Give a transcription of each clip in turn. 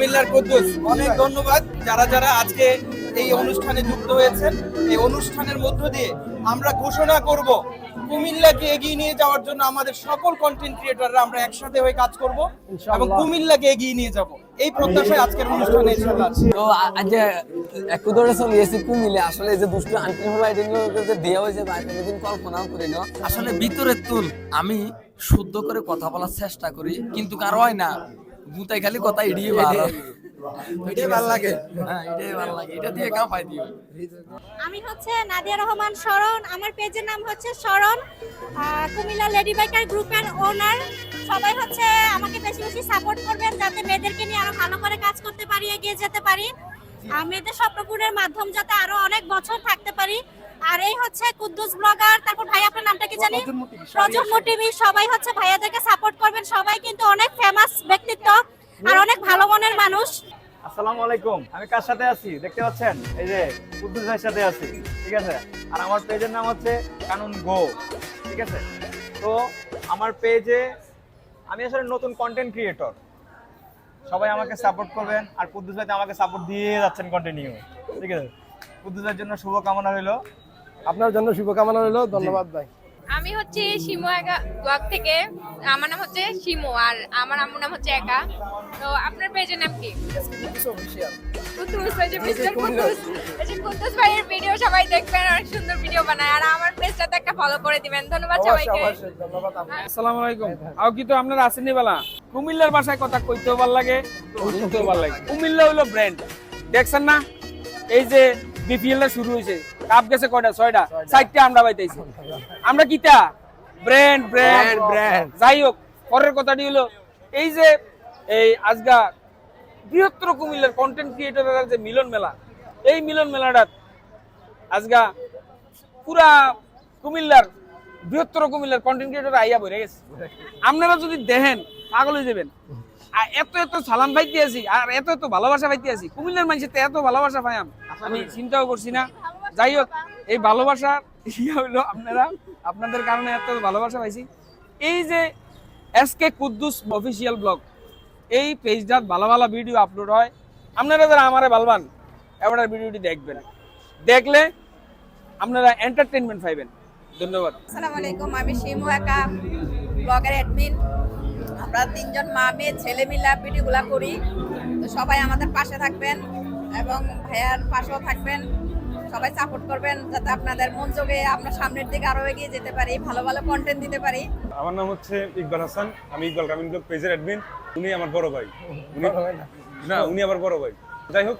কুমিল্লার কুদ্দুস অনেক ধন্যবাদ। যারা যারা আজকে এই অনুষ্ঠানে যুক্ত হয়েছেন এই অনুষ্ঠানের মধ্য দিয়ে আমরা ঘোষণা করব কুমিল্লাকে এগিয়ে নিয়ে যাওয়ার জন্য আমাদের সকল কন্টেন্ট ক্রিয়েটররা আমরা একসাথে হয়ে কাজ করব এবং কুমিল্লাকে এগিয়ে নিয়ে যাব। এই প্রত্যাশায় আজকের অনুষ্ঠানে তো আজ যে একটু ধরে চলে এসেছি কুমিলে আসলে যে দুষ্ট আন্টি লাইটিং যে দেওয়া হয়েছে বা কোনোদিন কল্পনাও করি না আসলে ভিতরের তুল আমি শুদ্ধ করে কথা বলার চেষ্টা করি কিন্তু কারও হয় না। মুতাই খালি কথা এড়িয়ে ভালো। এটাই ভালো লাগে। হ্যাঁ এটাই ভালো লাগে। এটা দিয়ে দিও আমি হচ্ছে নাদিয়া রহমান শরণ। আমার পেজের নাম হচ্ছে শরণ। কুমিল্লা লেডি বাইকার গ্রুপের ওনার। সবাই হচ্ছে আমাকে বেশি বেশি সাপোর্ট করবেন যাতে মেয়েদেরকে নিয়ে আরও ভালো করে কাজ করতে পারি এগিয়ে যেতে পারি। মেয়েদের স্বপ্নপূরণের মাধ্যম যাতে আরও অনেক বছর থাকতে পারি। আর এই হচ্ছে কুদ্দুস ব্লগার তারপর ভাই আপনার নামটা কি জানি প্রজন্ম টিভি সবাই হচ্ছে ভাইয়াদেরকে সাপোর্ট করবেন। সবাই কিন্তু অনেক ফেমাস ব্যক্তিত্ব আর অনেক ভালো মনের মানুষ। আসসালামু আলাইকুম। আমি কার সাথে আছি? দেখতে পাচ্ছেন? এই যে কুদ্দুস ভাইয়ের সাথে আছি। ঠিক আছে? আর আমার পেজের নাম হচ্ছে কানুন গো। ঠিক আছে? তো আমার পেজে আমি আসলে নতুন কন্টেন্ট ক্রিয়েটর সবাই আমাকে সাপোর্ট করবেন আর কুদ্দুস ভাই আমাকে সাপোর্ট দিয়ে যাচ্ছেন কন্টিনিউ ঠিক আছে? কুদ্দুস ভাইয়ের জন্য শুভকামনা রইল। আপনার জন্য শুভকামনা রইল ধন্যবাদ ভাই। আমি হচ্ছে শিমু একা ব্লগ থেকে আমার নাম হচ্ছে শিমু আর আমার আম্মুর নাম হচ্ছে একা। তো আপনার পেজের নাম কি? কুতুস ভাইয়ের ভিডিও সবাই দেখবেন অনেক সুন্দর ভিডিও বানায়। আর আমার পেজটাতে একটা ফলো করে দিবেন। ধন্যবাদ সবাইকে। আসসালামু আলাইকুম। আও কি তো আপনারা আসেনি বেলা? কুমিল্লার ভাষায় কথা কইতেও ভালো লাগে শুনতেও ভালো লাগে। কুমিল্লা হলো ব্র্যান্ড দেখছেন না? এই যে বিপিএল শুরু হয়েছে কাপ গেছে কয়টা? ছয়টা। চারটা আমরা পাইতেছি। আমরা কিতা? ব্র্যান্ড ব্র্যান্ড ব্র্যান্ড যাই হোক পরের কথাটি হলো এই যে এই আজগা বৃহত্তর কুমিল্লার কন্টেন্ট ক্রিয়েটরের যে মিলন মেলা এই মিলন মেলাটা আজগা পুরা কুমিল্লার বৃহত্তর কুমিল্লার কন্টেন্ট ক্রিয়েটর আইয়া বইরে গেছে। আপনারা যদি দেখেন পাগল হয়ে যাবেন। আর এত এত সালাম পাইতে আছি আর এত এত ভালোবাসা পাইতে আছি। কুমিল্লার মানুষের এত ভালোবাসা পাই আমি চিন্তাও করছি না। যাই হোক, এই ভালোবাসা ইয়া হইল আপনারা, আপনাদের কারণে এত ভালোবাসা পাইছি। এই যে S K Kuddus official blog এই পেজটাত ভালো ভালো ভিডিও আপলোড হয়। আপনারা যারা আমারে ভালবান এবার ভিডিওটি দেখবেন। দেখলে আপনারা এন্টারটেনমেন্ট পাইবেন। ধন্যবাদ। আসসালামু আলাইকুম, আমি শিমু একা ব্লগের অ্যাডমিন আমরা তিনজন মা, মেয়ে, ছেলে মিলা ভিডিওগুলা করি। তো সবাই আমাদের পাশে থাকবেন এবং ভাইয়ার পাশেও থাকবেন। সবাই সাপোর্ট করবেন যাতে আপনাদের মন যোগে আমরা সামনের দিকে আরও এগিয়ে যেতে পারি ভালো ভালো কন্টেন্ট দিতে পারি। আমার নাম হচ্ছে ইকবাল হাসান আমি ইকবাল গ্রামীণ ব্লগ পেজের অ্যাডমিন উনি আমার বড় ভাই। উনি না? উনি আমার বড় ভাই। যাই হোক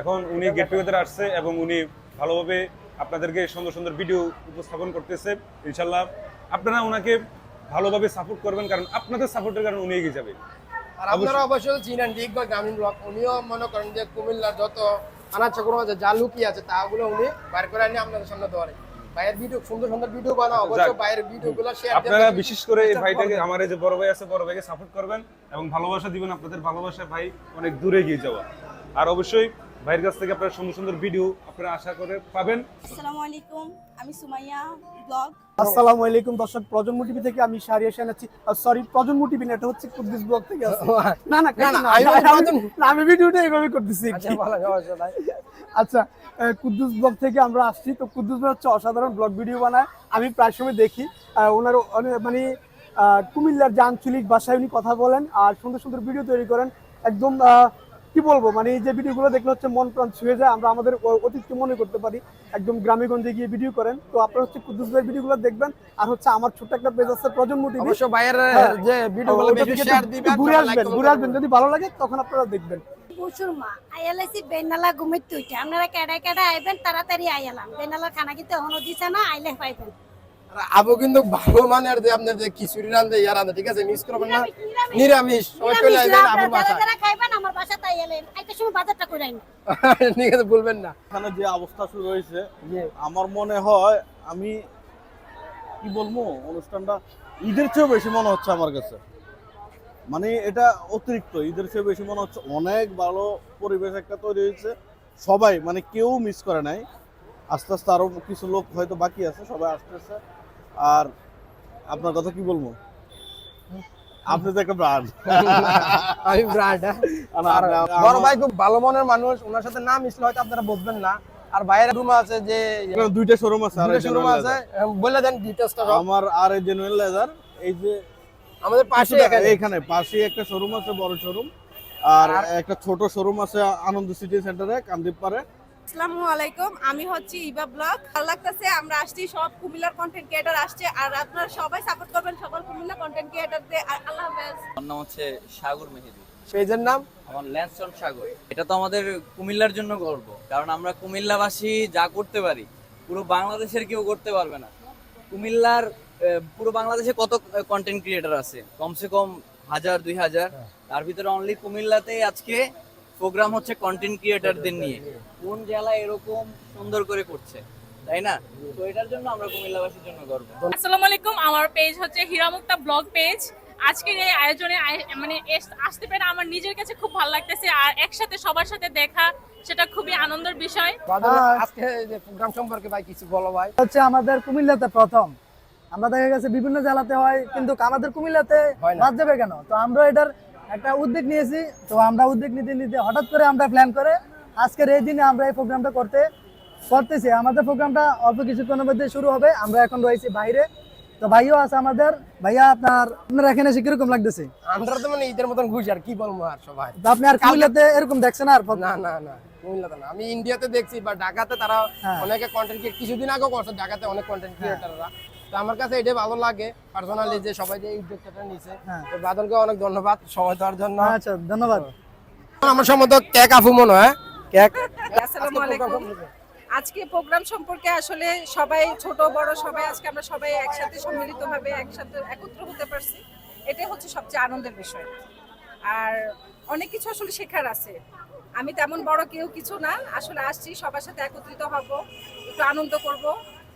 এখন উনি গেট টুগেদার আসছে এবং উনি ভালোভাবে আপনাদেরকে সুন্দর সুন্দর ভিডিও উপস্থাপন করতেছে। ইনশাল্লাহ আপনারা ওনাকে ভালোভাবে সাপোর্ট করবেন কারণ আপনাদের সাপোর্টের কারণে উনি এগিয়ে যাবে। আর আপনারা অবশ্যই। চিনেন ঠিক বা গ্রামীণ ব্লক উনিও মনে করেন যে কুমিল্লার যত আনাচ কোনো আছে যা লুকিয়ে আছে তাগুলো উনি বাইর করে আনি আপনাদের সামনে ধরে ভাইয়ের ভিডিও সুন্দর সুন্দর ভিডিও বানাও অবশ্যই ভাইয়ের ভিডিওগুলো ভিডিও গুলো শেয়ার আপনারা বিশেষ করে এই ভাইটাকে আমার যে বড় ভাই আছে বড় ভাইকে সাপোর্ট করবেন এবং ভালোবাসা দিবেন আপনাদের ভালোবাসা ভাই অনেক দূরে গিয়ে যাওয়া। আর অবশ্যই ভাইয়ের কাছ থেকে আপনারা সুন্দর সুন্দর ভিডিও আপনারা আশা করে পাবেন। আসসালামু আলাইকুম আমি সুমাইয়া ব্লগ আসসালামু আলাইকুম দর্শক প্রজন্ম টিভি থেকে আমি শাহরিয়া সেন আছি সরি প্রজন্ম টিভি না এটা হচ্ছে কুদ্দুস ব্লগ থেকে আছি। না না না, না, না, আমি ভিডিওটা এইভাবে করতেছি। আচ্ছা আচ্ছা কুদ্দুস ব্লগ থেকে আমরা আসছি। তো কুদ্দুস ভাই হচ্ছে অসাধারণ ব্লগ ভিডিও বানায়। আমি প্রায় সময় দেখি। আহ, ওনার মানে আহ, কুমিল্লার যে আঞ্চলিক ভাষায় উনি কথা বলেন আর সুন্দর সুন্দর ভিডিও তৈরি করেন। একদম আহ, কি বলব? মানে এই যে ভিডিওগুলো দেখলে হচ্ছে মন প্রাণ ছুঁয়ে যায়। আমরা আমাদের অতীতকে মনে করতে পারি। একদম গ্রামে গঞ্জে গিয়ে ভিডিও করেন। তো আপনারা হচ্ছে কুদ্দুস ভাইয়ের ভিডিওগুলো দেখবেন। আর হচ্ছে আমার ছোট্ট একটা পেজ আছে প্রজন্ম টিভি অবশ্য বাইরের হ্যাঁ। যে ভিডিওগুলো শেয়ার দিবেন ঘুরে আসবেন ঘুরে আসবেন। যদি ভালো লাগে তখন আপনারা দেখবেন। বুসুর মা আইএলএসি বেনালা ঘুমির তুইটা আপনারা কেডা কেডা আইবেন তাড়াতাড়ি আইয়ালাম বেনালা খানা কিন্তু এখনও দিছে না আইলে পাইবেন। আবু কিন্তু ভালো মানের যে আপনার যে খিচুড়ি রান্ধে ইয়া রান্ধে ঠিক আছে? মিস করবেন না। নিরামিষ। সবাই চলে আসবেন আপনারা বাসা যারা যারা আমার আইতে সময় বাজারটা করে আইন। ঠিক আছে বলবেন না। এখানে যে অবস্থা শুরু হয়েছে আমার মনে হয় আমি কি বলব অনুষ্ঠানটা ঈদের চেয়েও বেশি মনে হচ্ছে আমার কাছে। মানে এটা অতিরিক্ত ঈদের চেয়ে বেশি মনে হচ্ছে। অনেক ভালো পরিবেশ একটা তৈরি হয়েছে। সবাই মানে কেউ মিস করে নাই। আস্তে আস্তে আরও কিছু লোক হয়তো বাকি আছে সবাই আসতেছে। আর আপনার কথা কি বলব? আপনি তো একটা আমি আর বড় ভাই খুব ভালো মনের মানুষ ওনার সাথে না মিশলে হয়তো আপনারা বুঝবেন না। আর বাইরের রুম আছে যে দুইটা শোরুম আছে আর শোরুম আছে। বলে দেন আমার আর এই জেনুইন লেদার এই যে আমাদের পাশে এখানে। পাশে একটা শোরুম আছে বড় শোরুম আর একটা ছোট শোরুম আছে আনন্দ সিটি সেন্টারে কান্দিপ পারে আসসালামু আলাইকুম আমি হচ্ছে ইবা ব্লগ। ভালো লাগতেছে আমরা আসছি সব কুমিল্লার কন্টেন্ট ক্রিয়েটর আসছে আর আপনারা সবাই সাপোর্ট করবেন সকল কুমিল্লা কন্টেন্ট ক্রিয়েটরদের আর আল্লাহ হাফেজ। আমার নাম হচ্ছে সাগর মেহেদি। পেজের নাম? আমার ল্যান্সন সাগর। এটা তো আমাদের কুমিল্লার জন্য গর্ব কারণ আমরা কুমিল্লাবাসী যা করতে পারি পুরো বাংলাদেশের কেউ করতে পারবে না। কুমিল্লার আহ, পুরো বাংলাদেশে কত কন্টেন্ট ক্রিয়েটার আছে? কমসে কম হাজার দুই হাজার। তার ভিতরে অনলি কুমিল্লাতে আজকে প্রোগ্রাম হচ্ছে কন্টেন্ট ক্রিয়েটরদের নিয়ে। কোন জেলা এরকম সুন্দর করে করছে তাই না? তো এটার জন্য আমরা কুমিল্লাবাসীর জন্য গর্ব। আসসালামু আলাইকুম আমার পেজ হচ্ছে হীরামুক্তা ব্লগ পেজ আজকের এই আয়োজনে মানে আসতে পেরে আমার নিজের কাছে খুব ভালো লাগতেছে আর একসাথে সবার সাথে দেখা সেটা খুবই আনন্দের বিষয়। আজকে যে প্রোগ্রাম সম্পর্কে ভাই কিছু বলো ভাই। হচ্ছে আমাদের কুমিল্লাতে প্রথম। আমরা দেখা গেছে বিভিন্ন জেলাতে হয় কিন্তু আমাদের কুমিল্লাতে বাদ যাবে কেন? তো আমরা এটার একটা উদ্যোগ নিয়েছি। তো আমরা উদ্যোগ নিতে নিতে হঠাৎ করে আমরা প্ল্যান করে আজকের এই দিনে আমরা এই প্রোগ্রামটা করতে করতেছি আমাদের প্রোগ্রামটা অল্প কিছুক্ষণের মধ্যে শুরু হবে। আমরা এখন রয়েছি বাইরে। তো ভাইও আছে আমাদের। ভাইয়া আপনার আপনার এখানে এসে কীরকম লাগতেছে? আমরা তো মানে ঈদের মতন ঘুষ আর কি বলব আর সবাই? তো আপনি আর কুমিল্লাতে এরকম দেখছেন আর? না না না কুমিল্লাতে না। আমি ইন্ডিয়াতে দেখছি বা ঢাকাতে তারা হ্যাঁ। অনেকে কন্টেন্ট কিছুদিন আগেও করছে ঢাকাতে অনেক কন্টেন্ট ক্রিয়েটাররা তো আমার কাছে এটা ভালো লাগে পার্সোনালি যে সবাই যে এই উদ্যোগটা নিছে। হ্যাঁ। তো বাদলকে অনেক ধন্যবাদ সময় দেওয়ার জন্য। আচ্ছা ধন্যবাদ। আমার সম্বন্ধে কেক আফু মনে হয়। কেক? আসসালামু আলাইকুম। আজকে প্রোগ্রাম সম্পর্কে আসলে সবাই ছোট বড় সবাই আজকে আমরা সবাই একসাথে সম্মিলিতভাবে একসাথে একত্র হতে পারছি। এটাই হচ্ছে সবচেয়ে আনন্দের বিষয়। আর অনেক কিছু আসলে শেখার আছে। আমি তেমন বড় কেউ কিছু না। আসলে আসছি সবার সাথে একত্রিত হব একটু আনন্দ করব।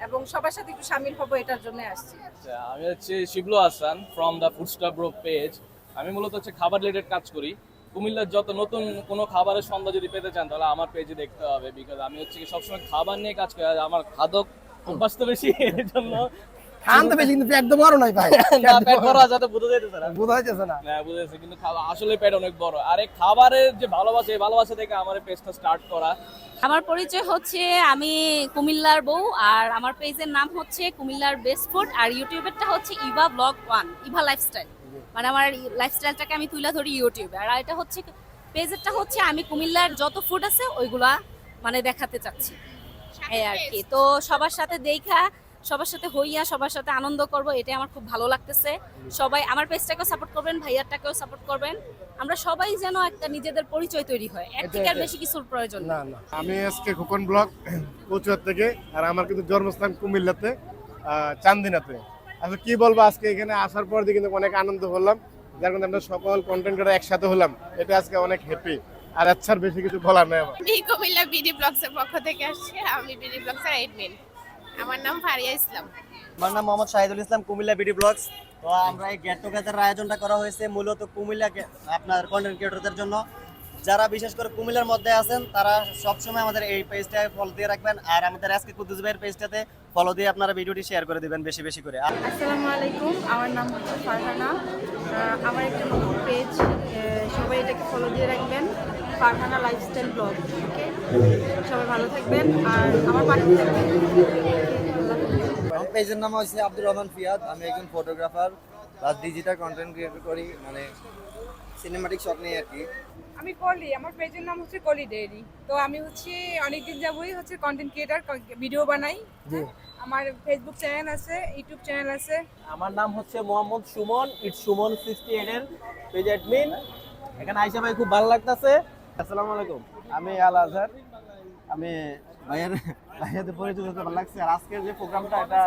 এবং সবার সাথে একটু সামিল হব এটার জন্য আসছি। আচ্ছা, আমি হচ্ছে Shiblu Hasan from the food stop group page আমি মূলত হচ্ছে খাবার রিলেটেড কাজ করি। কুমিল্লার যত নতুন কোনো খাবারের সন্ধ্যা যদি পেতে চান তাহলে আমার পেজে দেখতে হবে বিকজ আমি হচ্ছে কি সবসময় খাবার নিয়ে কাজ করি আমার খাদক অভ্যাস তো বেশি এর জন্য খান তো বেশি কিন্তু পেট তো বড় নয় ভাই। না, পেট বড়। আছে বুঝে না। বোঝা যাচ্ছে না। হ্যাঁ বুঝেছি কিন্তু খাবার আসলে পেট অনেক বড়। আর এই খাবারের যে ভালোবাসা এই ভালোবাসা থেকে আমার পেজটা স্টার্ট করা। আমার পরিচয় হচ্ছে আমি কুমিল্লার বউ আর আমার পেজের নাম হচ্ছে কুমিল্লার বেস্ট ফুড আর ইউটিউবেরটা হচ্ছে Eva blog one Eva lifestyle মানে আমার লাইফস্টাইলটাকে আমি তুলে ধরি ইউটিউবে আর এটা হচ্ছে পেজেরটা হচ্ছে আমি কুমিল্লার যত ফুড আছে ওইগুলা মানে দেখাতে চাচ্ছি। হ্যাঁ আর কি। তো সবার সাথে দেখা সবার সাথে হইয়া সবার সাথে আনন্দ করব এটাই আমার খুব ভালো লাগতেছে। সবাই আমার পেজটাকেও সাপোর্ট করবেন ভাইয়ারটাকেও সাপোর্ট করবেন। আমরা সবাই যেন একটা নিজেদের পরিচয় তৈরি হয়। এর থেকে আর বেশি কিছুর প্রয়োজন না না। আমি আজকে খোকন ব্লক কচুয়ার থেকে আর আমার কিন্তু জন্মস্থান কুমিল্লাতে চান্দিনাতে। আচ্ছা কি বলব আজকে এখানে আসার পর দিয়ে কিন্তু অনেক আনন্দ হলাম। যার কারণে আমরা সকল কন্টেন্ট করে একসাথে হলাম। এটা আজকে অনেক হ্যাপি আর আচ্ছার বেশি কিছু বলার নেই আমার। আমি কুমিল্লা বিডি ব্লগসের পক্ষ থেকে আসছি। আমি বিডি ব্লগসের এডমিন আমার নাম ফারিয়া ইসলাম। আমার নাম মোহাম্মদ শাহিদুল ইসলাম কুমিল্লা বিডি ব্লগস। তো আমরা এই গেট টুগেদার আয়োজনটা করা হয়েছে মূলত কুমিল্লা আপনার কন্টেন্ট ক্রিয়েটরদের জন্য। যারা বিশেষ করে কুমিল্লার মধ্যে আছেন তারা সবসময় আমাদের এই পেজটায় ফলো দিয়ে রাখবেন। আর আমাদের আজকে কুদ্দুস ভাইয়ের পেজটাতে ফলো দিয়ে আপনারা ভিডিওটি শেয়ার করে দিবেন বেশি বেশি করে। আসসালামু আলাইকুম আমার নাম হচ্ছে ফারহানা। আমার একটা নতুন page Farhana lifestyle blog okay সবাই ভালো থাকবেন আর আমার পাশে থাকবেন। আমার পেজের নাম হচ্ছে আব্দুর রহমান ফিয়াদ। আমি একজন photographer plus digital content creator করি মানে সিনেমাটিক শট নিয়ে আর কি। আমি কলি আমার পেজের নাম হচ্ছে কলি ডেইরি তো আমি হচ্ছে অনেকদিন যাবই হচ্ছে কন্টেন্ট ক্রিয়েটার ভিডিও বানাই আমার ফেসবুক চ্যানেল আছে ইউটিউব চ্যানেল আছে। আমার নাম হচ্ছে Mohammad Suman eat Suman sixty eight এর পেজ অ্যাডমিন এখানে আইসা ভাই খুব ভালো লাগতেছে। আসসালামু আলাইকুম। আমি আল আজহার। আমি ভাইয়ের পরিচিত হতে ভালো লাগছে। আর আজকের যে প্রোগ্রামটা, এটা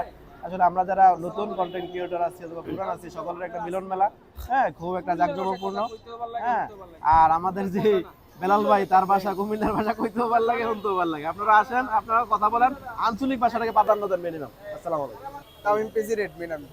আসলে আমরা যারা নতুন কন্টেন্ট ক্রিয়েটর আছি অথবা পুরান আছি, সকলের একটা মিলন মেলা। হ্যাঁ খুব একটা জাঁকজমকপূর্ণ। হ্যাঁ আর আমাদের যে বেলাল ভাই, তার ভাষা, কুমিল্লার ভাষা কইতেও ভালো লাগে, শুনতেও ভালো লাগে। আপনারা আসেন, আপনারা কথা বলেন। আঞ্চলিক ভাষাটাকে প্রাধান্য দেন মিনিমাম আসসালামু আলাইকুম।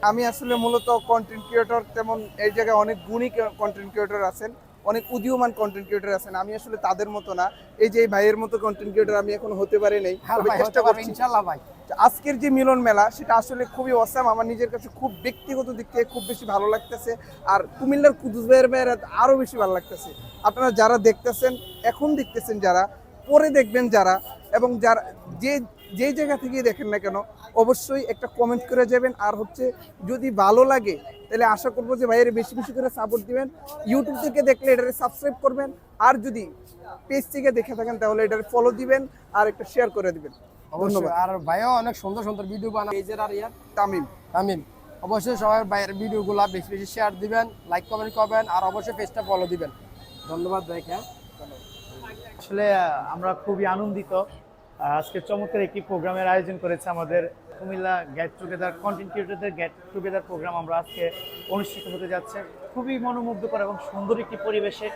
আমি। আসলে মূলত কন্টেন্ট ক্রিয়েটর তেমন এই জায়গায় অনেক গুণী কন্টেন্ট ক্রিয়েটর আছেন। অনেক উদীয়মান কন্টেন্ট ক্রিয়েটর আছেন আমি আসলে তাদের মতো না। এই যে ভাইয়ের মতো কন্টেন্ট ক্রিয়েটর আমি এখন হতে পারি নাই হ্যাঁ চেষ্টা করছি। ইনশাল্লাহ ভাই। আজকের যে মিলন মেলা সেটা আসলে খুবই অসাম আমার নিজের কাছে খুব ব্যক্তিগত দিক থেকে খুব বেশি ভালো লাগতেছে। আর কুমিল্লার কুদুস ভাইয়ের ভাইয়ের আরও বেশি ভালো লাগতেছে। আপনারা যারা দেখতেছেন এখন দেখতেছেন যারা পরে দেখবেন যারা এবং যারা যে যেই জায়গা থেকে দেখেন না কেন অবশ্যই একটা কমেন্ট করে যাবেন। আর হচ্ছে যদি ভালো লাগে তাহলে আশা করব যে ভাইয়ের বেশি বেশি করে সাপোর্ট দিবেন। ইউটিউব থেকে দেখলে এটারে সাবস্ক্রাইব করবেন। আর যদি পেজ থেকে দেখে থাকেন তাহলে এটারে ফলো দিবেন আর একটা শেয়ার করে দিবেন। ধন্যবাদ। আর ভাইও অনেক সুন্দর সুন্দর ভিডিও বানায়। পেজের আর ইয়ার তামিম। তামিম। অবশ্যই সবাই ভাইয়ের ভিডিওগুলো বেশি বেশি শেয়ার দিবেন লাইক কমেন্ট করবেন আর অবশ্যই পেজটা ফলো দিবেন। ধন্যবাদ ভাইকে। আসলে আমরা খুবই আনন্দিত আজকে চমৎকার একটি প্রোগ্রামের আয়োজন করেছে আমাদের কুমিল্লা গেট টুগেদার কন্টেন্ট ক্রিয়েটরদের গেট টুগেদার প্রোগ্রাম আমরা আজকে অনুষ্ঠিত হতে যাচ্ছে। খুবই মনোমুগ্ধকর এবং সুন্দর একটি পরিবেশে।